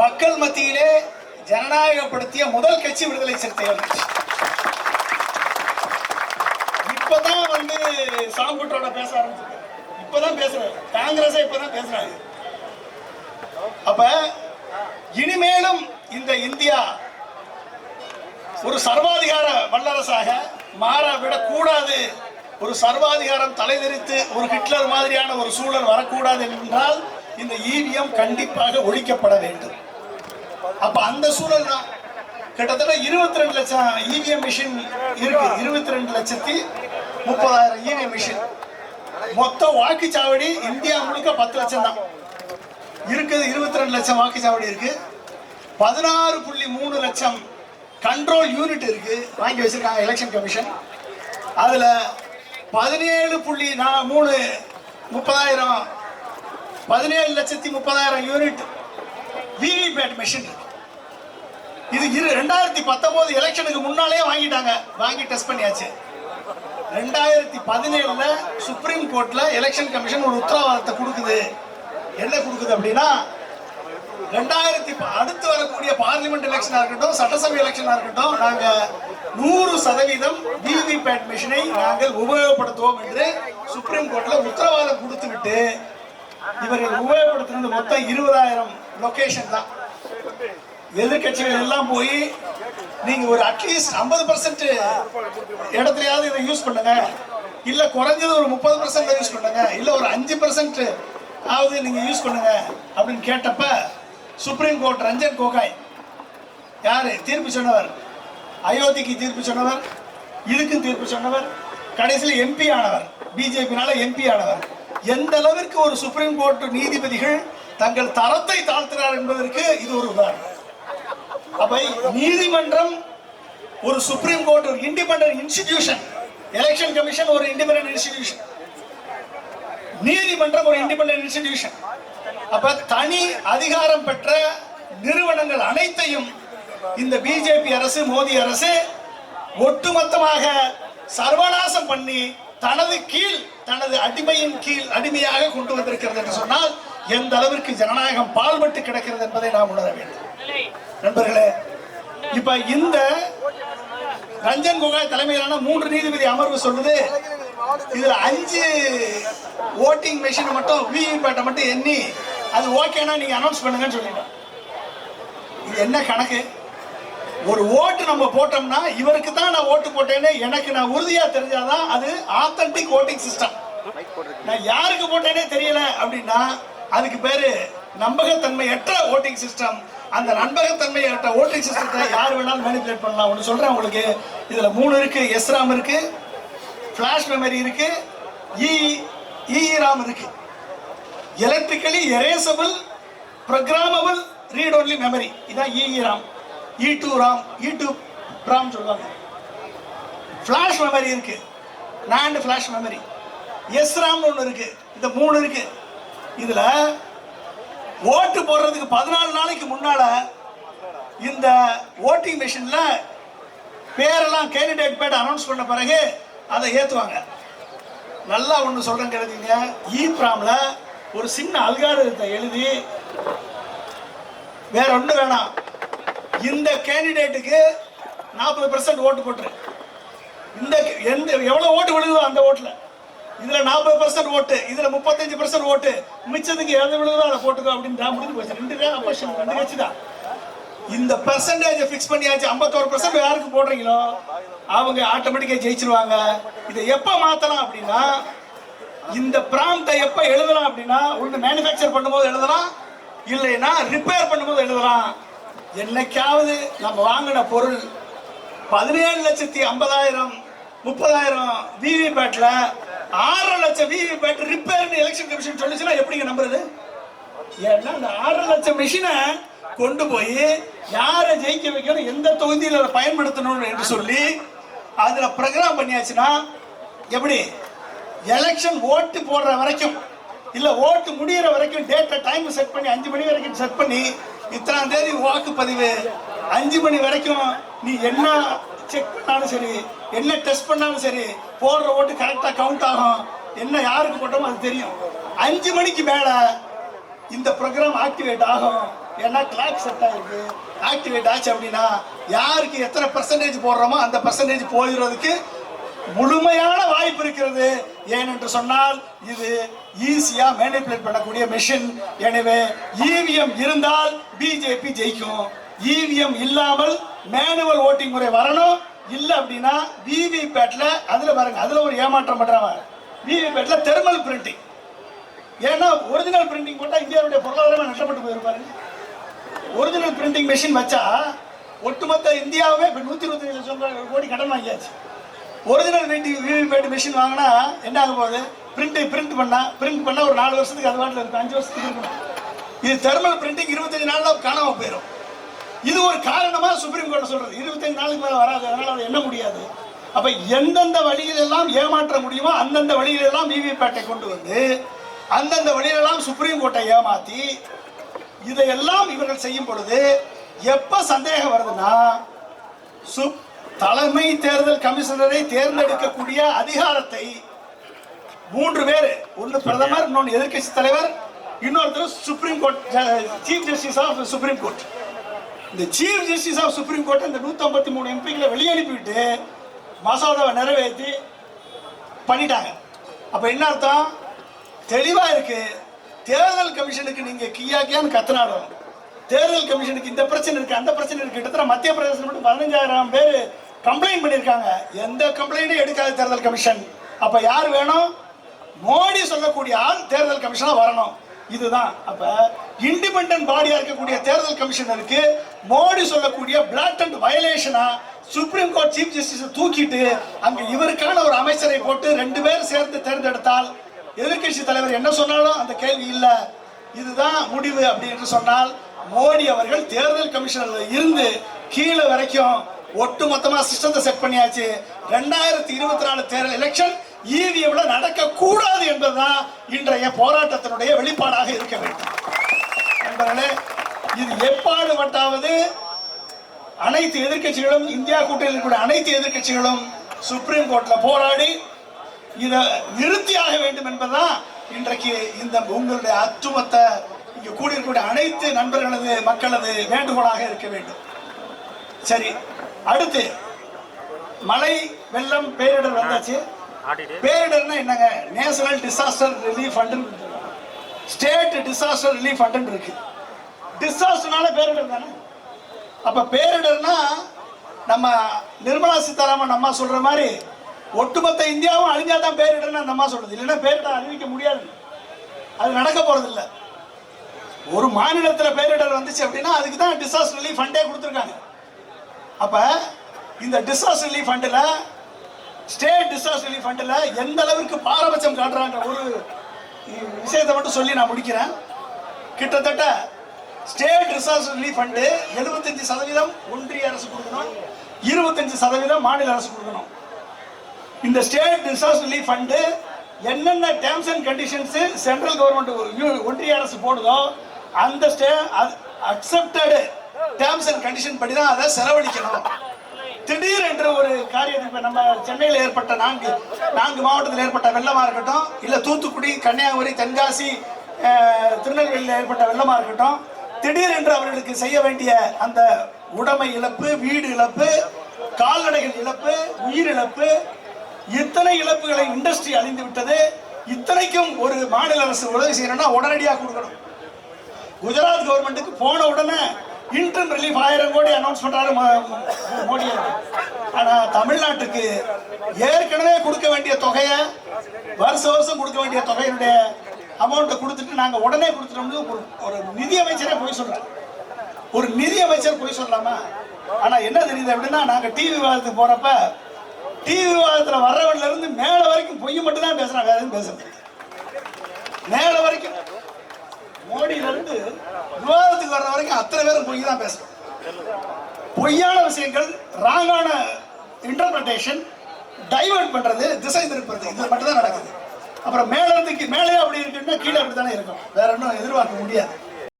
மக்கள் மத்தியிலே ஜனநாயகப்படுத்திய முதல் கட்சி விடுதலை சிறுத்தைகள் இப்பதான் வந்து சாம்புட்டோட பேச ஆரம்பிச்சிருக்காரு இப்பதான் பேசுறாரு. காங்கிரஸ் இப்பதான் பேசுறாங்க அப்ப இனிமேலும் இந்த இந்தியா ஒரு சர்வாதிகார வல்லரசாக மாற விடக்கூடாது. ஒரு சர்வாதிகாரம் தலைதெறித்து ஒரு ஹிட்லர் மாதிரியான ஒரு சூழல் வரக்கூடாது என்றால் இந்த ஈவிஎம் கண்டிப்பாக ஒழிக்கப்பட வேண்டும். அப்ப அந்த சூழல் தான் கிட்டத்தட்ட இருபத்தி ரெண்டு லட்சம் இவிஎம் மிஷின் இருக்கு. இருபத்தி ரெண்டு லட்சத்தி முப்பதாயிரம் இவிஎம் மிஷின் மொத்த வாக்குச்சாவடி இந்தியா முழுக்க பத்து லட்சம் தான் இருக்குது இருபத்தி ரெண்டு லட்சம் வாக்குச்சாவடி இருக்கு. பதினாறு புள்ளி மூணு லட்சம் கண்ட்ரோல் யூனிட் இருக்கு. வாங்கி வச்சிருக்காங்க எலெக்ஷன் கமிஷன் அதுல பதினேழு புள்ளி நான் மூணு முப்பதாயிரம் பதினேழு லட்சத்தி முப்பதாயிரம் யூனிட் விவிபேட் மிஷின் இருக்கு. இது இரு ரெண்டாயிரத்தி பத்தொன்பது எலெக்ஷனுக்கு முன்னாலே வாங்கிட்டாங்க. வாங்கி டெஸ்ட் பண்ணியாச்சு. ரெண்டாயிரத்தி பதினேழுல சுப்ரீம் கோர்ட்ல எலெக்ஷன் கமிஷன் ஒரு உத்தரவாதத்தை கொடுக்குது. என்ன கொடுக்குது அப்படின்னா ரெண்டாயிரத்தி ப- அடுத்து வரக்கூடிய பார்லிமெண்ட் எலெக்ஷனா இருக்கட்டும் சட்டசபை எலெக்ஷனா இருக்கட்டும் நாங்க நூறு சதவீதம் விவிபேட் மிஷினை நாங்கள் உபயோகப்படுத்துவோம் என்று சுப்ரீம் கோர்ட்ல உத்தரவாதம் கொடுத்துக்கிட்டு இவர்கள் உபயோகப்படுத்தினது மொத்தம் இருபதாயிரம் லொகேஷன் தான். எதிர்கட்சிகள் எல்லாம் போய் நீங்க ஒரு அட்லீஸ்ட் ஐம்பது பர்சன்ட் இடத்துலயாவது இதை யூஸ் பண்ணுங்க. இல்ல குறைஞ்சது ஒரு முப்பது பர்சன்ட் யூஸ் பண்ணுங்க. இல்ல ஒரு அஞ்சு பர்சன்ட் ஆவது நீங்க யூஸ் பண்ணுங்க அப்படின்னு கேட்டப்ப சுப்ரீம் கோர்ட் ரஞ்சன் கோகாய் யாரு? தீர்ப்பு சொன்னவர். அயோத்திக்கு தீர்ப்பு சொன்னவர். இதுக்கும் தீர்ப்பு சொன்னவர். கடைசியில் எம்பி ஆனவர். பிஜேபினால எம்பி ஆனவர். எந்த அளவிற்கு ஒரு சுப்ரீம் கோர்ட் நீதிபதிகள் தங்கள் தரத்தை தாழ்த்தினார் என்பதற்கு இது ஒரு உதாரணம். அப்ப நீதிமன்றம் ஒரு சுப்ரீம் கோர்ட் ஒரு இண்டிபெண்டன்ட் இன்ஸ்டிடியூஷன் எலெக்ஷன் கமிஷன் ஒரு இண்டிபெண்டன்ட் இன்ஸ்டிடியூஷன் நீதிமன்றம் ஒரு இண்டிபெண்டன்ட் இன்ஸ்டிடியூஷன் அப்ப தனி அதிகாரம் பெற்ற நிறுவனங்கள் அனைத்தையும் இந்த பிஜேபி அரசு மோடி அரசு ஒட்டுமொத்தமாக சர்வநாசம் பண்ணி தனது கீழ் தனது அடிமையின் கீழ் அடிமையாக கொண்டு வந்திருக்கிறது என்று சொன்னால் எந்த அளவிற்கு ஜனநாயகம் பால்பட்டு கிடக்கிறது என்பதை நாம் உணர வேண்டும். நண்பர்களே இப்ப இந்த ரஞ்சன் கோகாய் தலைமையிலான மூன்று நீதிபதி அமர்வு சொல்லுது இதுல அஞ்சு ஓட்டிங் மெஷினை மட்டும் விவிபேட்டை மட்டும் எண்ணி அது ஓகேனா நீங்க அனௌன்ஸ் பண்ணுங்கன்னு சொல்லிட்டோம். இது என்ன கணக்கு? ஒரு ஓட்டு நம்ம போட்டோம்னா இவருக்கு தான் நான் ஓட்டு போட்டேன்னு எனக்கு நான் உறுதியா தெரிஞ்சாதான் அது ஆத்தன்டிக் ஓட்டிங் சிஸ்டம் நான் யாருக்கு போட்டேனே தெரியல அப்படின்னா அதுக்கு பேரு நம்பகத்தன்மையற்ற ஓட்டிங் சிஸ்டம் அந்த நம்பகத்தன்மையற்ற ஓட்டிங் சிஸ்டத்தை யார் வேணாலும் மேனிபுலேட் பண்ணலாம். ஒன்று சொல்கிறேன் உங்களுக்கு. இதில் மூணு இருக்கு. எஸ்ராம் இருக்கு. ஃப்ளாஷ் மெமரி இருக்கு. E, e E E RAM இருக்கு. Electrically erasable programmable read only memory இதான் E E RAM E two RAM E two RAM சொல்லுவாங்க. ஃப்ளாஷ் மெமரி இருக்கு. நாண்ட் ஃப்ளாஷ் மெமரி எஸ் ராம்னு ஒன்று இருக்கு. இந்த மூணு இருக்கு. இதில் ஓட்டு போடுறதுக்கு பதினாலு நாளைக்கு முன்னால இந்த ஓட்டிங் மிஷின்ல பேரெல்லாம் கேண்டிடேட் பேட் அனௌன்ஸ் பண்ண பிறகு அதை ஏற்றுவாங்க நல்லா ஒன்று சொல்றேன் கேளுங்க இப்ராமில் ஒரு சின்ன அல்காரத்தை எழுதி வேற ஒன்றும் வேணாம். இந்த கேண்டிடேட்டுக்கு நாற்பது பெர்சன்ட் ஓட்டு போட்டுரு. இந்த எந்த எவ்வளோ ஓட்டு விழுகுதோ அந்த ஓட்டில் இதுல நாற்பது பர்சன்ட் ஓட்டு இதுல முப்பத்தஞ்சு பர்சன்ட் ஓட்டு. மிச்சத்துக்கு எது விழுதோ அதை போட்டுக்கோ அப்படின்னு முடிஞ்சு போச்சு. ரெண்டு பேரும் அப்போஷன் ரெண்டு கட்சி தான். இந்த பெர்சன்டேஜ் ஃபிக்ஸ் பண்ணியாச்சு. 51% பர்சன்ட் யாருக்கு போடுறீங்களோ அவங்க ஆட்டோமேட்டிக்காக ஜெயிச்சிருவாங்க. இதை எப்போ மாத்தலாம் அப்படின்னா இந்த ப்ராம்ப்டை எப்போ எழுதலாம் அப்படின்னா ஒன்று மேனுஃபேக்சர் பண்ணும்போது எழுதலாம் இல்லைன்னா ரிப்பேர் பண்ணும்போது எழுதலாம். என்னைக்காவது நம்ம வாங்கின பொருள் பதினேழு லட்சத்தி ஐம்பதாயிரம் முப்பதாயிரம் விவிபேட்டில் ஆறரை லட்சம் விவி பேட் ரிப்பேர்னு எலெக்ஷன் கமிஷன் சொல்லிச்சுன்னா எப்படிங்க நம்புறது? ஏன்னா அந்த ஆறரை லட்சம் மிஷினை கொண்டு போய் யாரை ஜெயிக்க வைக்கணும் எந்த தொகுதியில் அதை பயன்படுத்தணும் என்று சொல்லி அதுல ப்ரோக்ராம் பண்ணியாச்சுன்னா எப்படி? எலெக்ஷன் ஓட்டு போடுற வரைக்கும் இல்ல ஓட்டு முடியிற வரைக்கும் டேட்டை டைம் செட் பண்ணி அஞ்சு மணி வரைக்கும் செட் பண்ணி இத்தனாம் தேதி வாக்குப்பதிவு அஞ்சு மணி வரைக்கும் நீ என்ன செக் பண்ணாலும் சரி என்ன டெஸ்ட் பண்ணாலும் சரி போடுற ஓட்டு கரெக்டாக கவுண்ட் ஆகும். என்ன யாருக்கு போட்டோமோ அது தெரியும். அஞ்சு மணிக்கு மேலே இந்த ப்ரோக்ராம் ஆக்டிவேட் ஆகும். ஏன்னா கிளாக் செட் ஆகிருக்கு ஆக்டிவேட் ஆச்சு அப்படின்னா யாருக்கு எத்தனை பர்சன்டேஜ் போடுறோமோ அந்த பர்சன்டேஜ் போயிடுறதுக்கு முழுமையான வாய்ப்பு இருக்கிறது. ஏனென்று சொன்னால் இது ஈஸியாக மேனிபுலேட் பண்ணக்கூடிய மிஷின் எனவே இவிஎம் இருந்தால் பிஜேபி ஜெயிக்கும். இவிஎம் இல்லாமல் மேனுவல் ஓட்டிங் முறை வரணும். இல்ல அப்படின்னா விவி பேட்ல அதுல பாருங்க அதுல ஒரு ஏமாற்றம் பண்றாங்க. விவி தெர்மல் பிரிண்டிங் ஏன்னா ஒரிஜினல் பிரிண்டிங் போட்டா இந்தியாவுடைய பொருளாதாரமே நஷ்டப்பட்டு போயிருப்பாரு ஒரிஜினல் பிரிண்டிங் மெஷின் வச்சா ஒட்டுமொத்த இந்தியாவே இப்போ நூற்றி இருபத்தஞ்சு லட்சம் கோடி கடன் வாங்கியாச்சு. ஒரிஜினல் பிரிண்டிங் விவிபேட் மிஷின் வாங்கினா என்ன ஆக போகுது? பிரிண்ட் பிரிண்ட் பண்ணா பிரிண்ட் பண்ணா ஒரு நாலு வருஷத்துக்கு அது வாட்டில் இருக்கும் அஞ்சு வருஷத்துக்கு இருக்கணும் இது தெர்மல் பிரிண்டிங் இருபத்தஞ்சு நாளில் காணாமல் போயிடும் இது ஒரு காரணமாக சுப்ரீம் கோர்ட் சொல்கிறது இருபத்தஞ்சு நாளுக்கு மேலே வராது. அதனால் அதை எண்ண முடியாது? அப்போ எந்தெந்த வழியிலெல்லாம் ஏமாற்ற முடியுமோ அந்தந்த வழியிலெல்லாம் விவிபேட்டை கொண்டு வந்து அந்தந்த வழியிலெல்லாம் சுப்ரீம் கோர்ட்டை ஏமாற்றி இதையெல்லாம் இவர்கள் செய்யும் பொழுது எப்போ சந்தேகம் வருதுன்னா சு தலைமை தேர்தல் கமிஷனரை தேர்ந்தெடுக்கக்கூடிய அதிகாரத்தை மூன்று பேர் ஒன்று பிரதமர் இன்னொன்று எதிர்க்கட்சி தலைவர் இன்னொருத்தர் supreme court chief justice of supreme court இந்த chief justice of supreme court இந்த நூத்தி ஐம்பத்தி மூணு எம்பிக்களை வெளியே மசோதாவை நிறைவேற்றி பண்ணிட்டாங்க. அப்ப என்ன அர்த்தம்? தெளிவா இருக்கு. தேர்தல் கமிஷனுக்கு நீங்க கியா கியான்னு கத்தனாடும் தேர்தல் கமிஷனுக்கு இந்த பிரச்சனை இருக்கு அந்த பிரச்சனை இருக்கு. கிட்டத்தட்ட மத்திய பிரதேசம் மட்டும் பதினஞ்சாயிரம் பேர் கம்ப்ளைண்ட் பண்ணியிருக்காங்க. எந்த கம்ப்ளைண்ட்டும் எடுக்காத தேர்தல் கமிஷன். அப்ப யார் வேணும்? மோடி சொல்லக்கூடிய ஆள் தேர்தல் கமிஷனா வரணும். இதுதான். அப்ப இண்டிபெண்டன்ட் பாடியா இருக்கக்கூடிய தேர்தல் கமிஷனருக்கு மோடி சொல்லக்கூடிய பிளாக் அண்ட் வயலேஷனா சுப்ரீம் கோர்ட் சீஃப் ஜஸ்டிஸ் தூக்கிட்டு அங்க இவருக்கான ஒரு அமைச்சரை போட்டு ரெண்டு பேரும் சேர்ந்து தேர்ந்தெடுத்தால் எதிர்க்கட்சி தலைவர் என்ன சொன்னாலும் அந்த கேள்வி இல்ல. இதுதான் முடிவு அப்படின்னு சொன்னால் மோடி அவர்கள் தேர்தல் கமிஷனர்ல இருந்து கீழே வரைக்கும் ஒட்டு மொத்தமா சிஸ்டத்தை செட் பண்ணியாச்சு. ரெண்டாயிரத்தி இருபத்தி நாலு தேர்தல் எலெக்ஷன் ஈவிஎம்ல நடக்க கூடாது என்பதுதான் இன்றைய போராட்டத்தினுடைய வெளிப்பாடாக இருக்க வேண்டும். நண்பர்களே இது எப்பாடுபட்டாவது அனைத்து எதிர்க்கட்சிகளும் இந்தியா கூட்டணியில் இருக்கக்கூடிய அனைத்து எதிர்க்கட்சிகளும் சுப்ரீம் கோர்ட்ல போராடி இதை நிறுத்தியாக வேண்டும் என்பதுதான் இன்றைக்கு இந்த உங்களுடைய அச்சுமத்த இங்கே கூடியிருக்கக்கூடிய அனைத்து நண்பர்களது மக்களது வேண்டுகோளாக இருக்க வேண்டும். சரி அடுத்து மழை வெள்ளம் பேரிடர் வந்தாச்சு. பேரிடர்னா என்னங்க? National disaster relief fund state disaster relief fund இருக்கு. டிசாஸ்டர்னால பேரிடர் தானே? அப்ப பேரிடர்னா நம்ம நிர்மலா சீதாராமன் அம்மா சொல்ற மாதிரி ஒட்டுமொத்த இந்தியாவும் அழிஞ்சாதான் பேரிடர்னு அந்த அம்மா சொல்றது. இல்லைன்னா பேரிடர் அறிவிக்க முடியாது. அது நடக்க போறது ஒரு மாநிலத்தில் பேரிடர் வந்துச்சு அப்படின்னா அதுக்கு தான் டிசாஸ்டர் ரிலீஃப் ஃபண்டே கொடுத்துருக்காங்க. அப்போ இந்த டிசாஸ்டர் ரிலீஃப் ஃபண்டில் ஸ்டேட் டிசாஸ்டர் ரிலீஃப் ஃபண்டில் எந்த அளவிற்கு பாரபட்சம் காட்டுறாங்க ஒரு விஷயத்தை மட்டும் சொல்லி நான் முடிக்கிறேன். கிட்டத்தட்ட ஸ்டேட் டிசாஸ்டர் ரிலீஃப் ஃபண்டு எழுபத்தஞ்சு சதவீதம் ஒன்றிய அரசு கொடுக்கணும். இருபத்தஞ்சு சதவீதம் மாநில அரசு கொடுக்கணும். இந்த ஸ்டேட் டிசாஸ்டர் ரிலீஃப் ஃபண்டு என்னென்ன terms and conditions central government ஒன்றிய அரசு போடுதோ அந்த state accepted terms and condition படி தான் அதை செலவழிக்கணும். திடீர் என்ற ஒரு காரியம் இப்ப நம்ம சென்னையில் ஏற்பட்ட நான்கு நான்கு மாவட்டத்தில் ஏற்பட்ட வெள்ளமா இருக்கட்டும் இல்ல தூத்துக்குடி கன்னியாகுமரி தென்காசி திருநெல்வேலியில் ஏற்பட்ட வெள்ளமா இருக்கட்டும் திடீர் என்று அவர்களுக்கு செய்ய வேண்டிய அந்த உடைமை இழப்பு வீடு இழப்பு கால்நடைகள் இழப்பு உயிர் இழப்பு இத்தனை இழப்புகளை இண்டஸ்ட்ரி அழிந்து விட்டது. இத்தனைக்கும் ஒரு மாநில அரசு உதவி செய்யணும்னா உடனடியாக கொடுக்கணும். குஜராத் கவர்மெண்ட்டுக்கு போன உடனே இன்டர்ன் ரிலீஃப் ஆயிரம் கோடி அனௌன்ஸ் பண்றாரு மோடி ஆனா தமிழ்நாட்டுக்கு ஏற்கனவே கொடுக்க வேண்டிய தொகையை வருஷ வருஷம் கொடுக்க வேண்டிய தொகையினுடைய அமௌண்ட்டை கொடுத்துட்டு நாங்க உடனே கொடுத்துட்டோம்னு ஒரு ஒரு நிதி அமைச்சரே போய் சொல்றாரு. ஒரு நிதி அமைச்சர் போய் சொல்லலாமா ஆனா என்ன தெரியுது அப்படின்னா நாங்க டிவி விவாதத்துக்கு போறப்ப டிவி விவாதத்துல வர்றவன்ல இருந்து மேல வரைக்கும் பொய் மட்டும் தான் பேசுறாங்க வேற எதுவும் பேசுறது இல்ல. மேல வரைக்கும் மோடியில இருந்து விவாதத்துக்கு வர்ற வரைக்கும் அத்தனை பேரும் பொய் தான் பேசுறோம் பொய்யான விஷயங்கள் ராங்கான இன்டர்பிரட்டேஷன் டைவர்ட் பண்றது திசை திருப்புறது இது மட்டும் தான் நடக்குது. அப்புறம் மேல இருந்து மேலே அப்படி இருக்குன்னா கீழே அப்படி தானே இருக்கும். வேற ஒன்றும் எதிர்பார்க்க முடியாது.